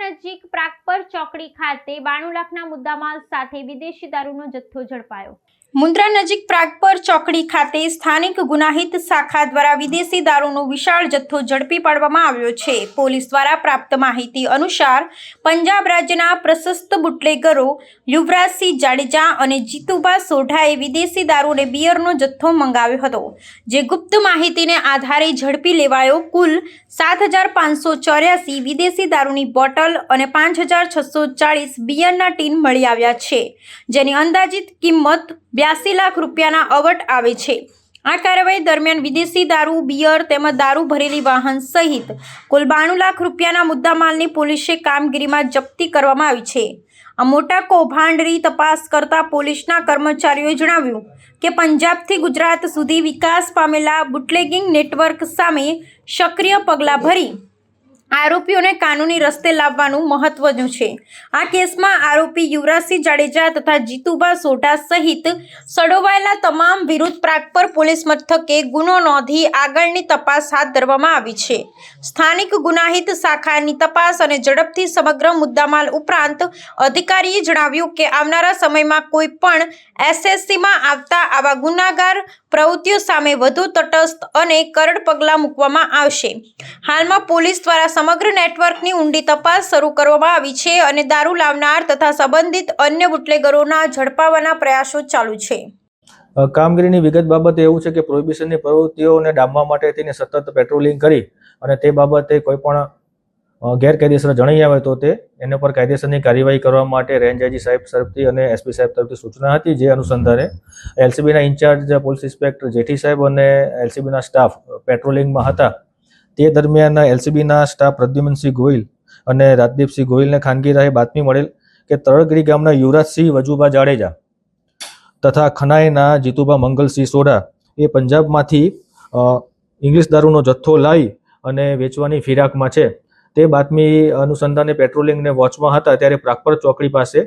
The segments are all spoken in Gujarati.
નજીક પ્રાગપર ચોકડી ખાતે બાણુ લાખના મુદ્દામાલ સાથે વિદેશી દારૂનો જથ્થો ઝડપાયો. મુન્દ્રા નજીક પ્રાગપર ચોકડી ખાતે સ્થાનિક ગુનાહિત શાખા દ્વારા વિદેશી દારૂનો વિશાળ જથ્થો ઝડપી પાડવામાં આવ્યો છે. પોલીસ દ્વારા પ્રાપ્ત માહિતી અનુસાર પંજાબ રાજ્યના પ્રશસ્ત બુટલેગરો યુવરાજસિંહ જાડેજા અને જીતુભા સોઢાએ વિદેશી દારૂને બિયરનો જથ્થો મંગાવ્યો હતો, જે ગુપ્ત માહિતીને આધારે ઝડપી લેવાયો કુલ સાત હજાર પાંચસો ચોર્યાસી વિદેશી દારૂની બોટલ અને પાંચ હજાર છસો ચાળીસ બિયરના ટીન મળી આવ્યા છે, જેની અંદાજિત કિંમત બ્યાસી લાખ રૂપિયાના અવટ આવે છે. આ કાર્યવાહી દરમિયાન વિદેશી દારૂ, બિયર તેમજ દારૂ ભરેલી વાહન સહિત કુલ બાણું લાખ રૂપિયાના મુદ્દામાલની પોલીસે કામગીરીમાં જપ્તી કરવામાં આવી છે. આ મોટા કૌભાંડની તપાસ કરતા પોલીસના કર્મચારીઓએ જણાવ્યું કે પંજાબથી ગુજરાત સુધી વિકાસ પામેલા બુટલેગિંગ નેટવર્ક સામે સક્રિય પગલાં ભરી આરોપીઓને કાનૂની રસ્તે લાવવાનું મહત્વનું છે. આ કેસમાં આરોપી યુવરાજસિંહ જાડેજા તથા જીતુભા સોઢા સહિત સડોવાયેલા તમામ વિરુદ્ધ પ્રાગપર પોલીસ મથકે ગુનો નોંધી આગળની તપાસ હાથ ધરવામાં આવી છે. સ્થાનિક ગુનાહિત શાખાની તપાસ અને ઝડપથી સમગ્ર મુદ્દામાલ ઉપરાંત અધિકારીએ જણાવ્યું કે આવનારા સમયમાં કોઈ પણ એસએસસીમાં આવતા આવા ગુનાગાર પ્રવૃત્તિઓ સામે વધુ તટસ્થ અને કરડ પગલાં મૂકવામાં આવશે. હાલમાં પોલીસ દ્વારા સમગ્ર નેટવર્કની ઊંડી તપાસ શરૂ કરવામાં આવી છે અને દારૂ લાવનાર તથા સંબંધિત અન્ય બુટલેગરોના ઝડપાવવાના પ્રયાસો ચાલુ છે. કામગીરીની વિગત બાબતે એવું છે કે પ્રોહિબિશનની પ્રવૃત્તિઓને ડામવા માટે તેને સતત પેટ્રોલિંગ કરી અને તે બાબતે કોઈ પણ ગેરકાયદેસર જણાઈ આવે તો તે એના પર કાયદેસરની કાર્યવાહી કરવા માટે રેન્જ આઈજી સાહેબ તરફથી અને એસપી સાહેબ તરફથી સૂચના હતી, જે અનુસંધાને એલસીબીના ઇન્ચાર્જ પોલીસ ઇન્સ્પેક્ટર જેઠી સાહેબ અને એલસીબીના સ્ટાફ પેટ્રોલિંગમાં હતા. તે દરમિયાન એલસીબીના સ્ટાફ પ્રદ્યુમનસિંહ ગોહિલ અને રાજદીપસિંહ ગોહિલને ખાનગી રાહે બાતમી મળેલ કે તરગરી ગામના યુવરાજસિંહ વજુભા જાડેજા તથા ખનાઈના જીતુભા મંગલસિંહ સોઢા એ પંજાબમાંથી ઇંગ્લિશ દારૂનો જથ્થો લાવી અને વેચવાની ફિરાકમાં છે. તે બાતમી અનુસંધાને પેટ્રોલિંગને વોચમાં હતા ત્યારે પ્રાગપર ચોકડી પાસે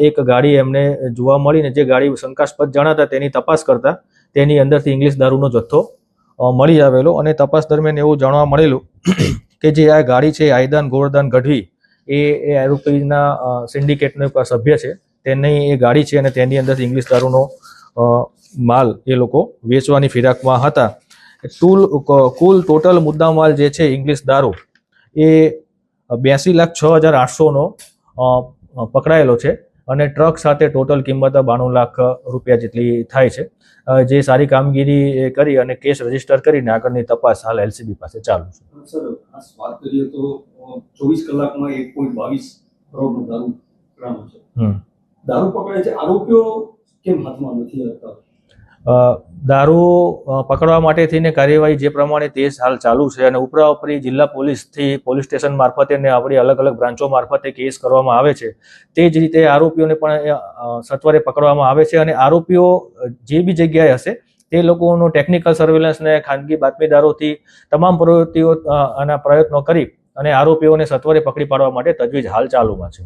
એક ગાડી એમને જોવા મળીને જે ગાડી શંકાસ્પદ જણાતા તેની તપાસ કરતા તેની અંદરથી ઇંગ્લિશ દારૂનો જથ્થો મળી આવેલો અને તપાસ દરમિયાન એવું જાણવા મળેલું કે જે આ ગાડી છે, આયદાન ગોવર્ધન ગઢવી, એ એ આરોપીના સિન્ડિકેટનો સભ્ય છે. તેની એ ગાડી છે અને તેની અંદરથી ઇંગ્લિશ દારૂનો માલ એ લોકો વેચવાની ફિરાકમાં હતા. ટૂલ કુલ ટોટલ મુદ્દામાલ જે છે, ઇંગ્લિશ દારૂ, એ બ્યાસી લાખ છ હજાર આઠસોનો પકડાયેલો છે. અને ટ્રક સાથે ટોટલ કિંમત બાણું લાખ રૂપિયા જેટલી થાય છે. જે સારી કામગીરી કરી અને કેસ રજિસ્ટર કરીને આગળની તપાસ હાલ એલસીબી પાસે ચાલુ છે. સર વાત કરીએ તો ચોવીસ કલાકમાં એક પોઈન્ટ બાવીસ કરોડનો દારૂ છે. દારૂ પકડાય છે. આરોપીઓ કેમ હાથમાં નથી આવતા દારૂ પકડવા માટે થઈને કાર્યવાહી જે પ્રમાણે તે હાલ ચાલુ છે અને ઉપરા ઉપરી જિલ્લા પોલીસથી પોલીસ સ્ટેશન મારફતે ને આપણી અલગ અલગ બ્રાન્ચો મારફતે કેસ કરવામાં આવે છે. તે જ રીતે આરોપીઓને પણ સત્વરે પકડવામાં આવે છે અને આરોપીઓ જે બી જગ્યાએ હશે તે લોકોનું ટેકનિકલ સર્વેલન્સને ખાનગી બાતમીદારોથી તમામ પ્રવૃત્તિઓ આના પ્રયત્નો કરી અને આરોપીઓને સત્વરે પકડી પાડવા માટે તજવીજ હાલ ચાલુમાં છે.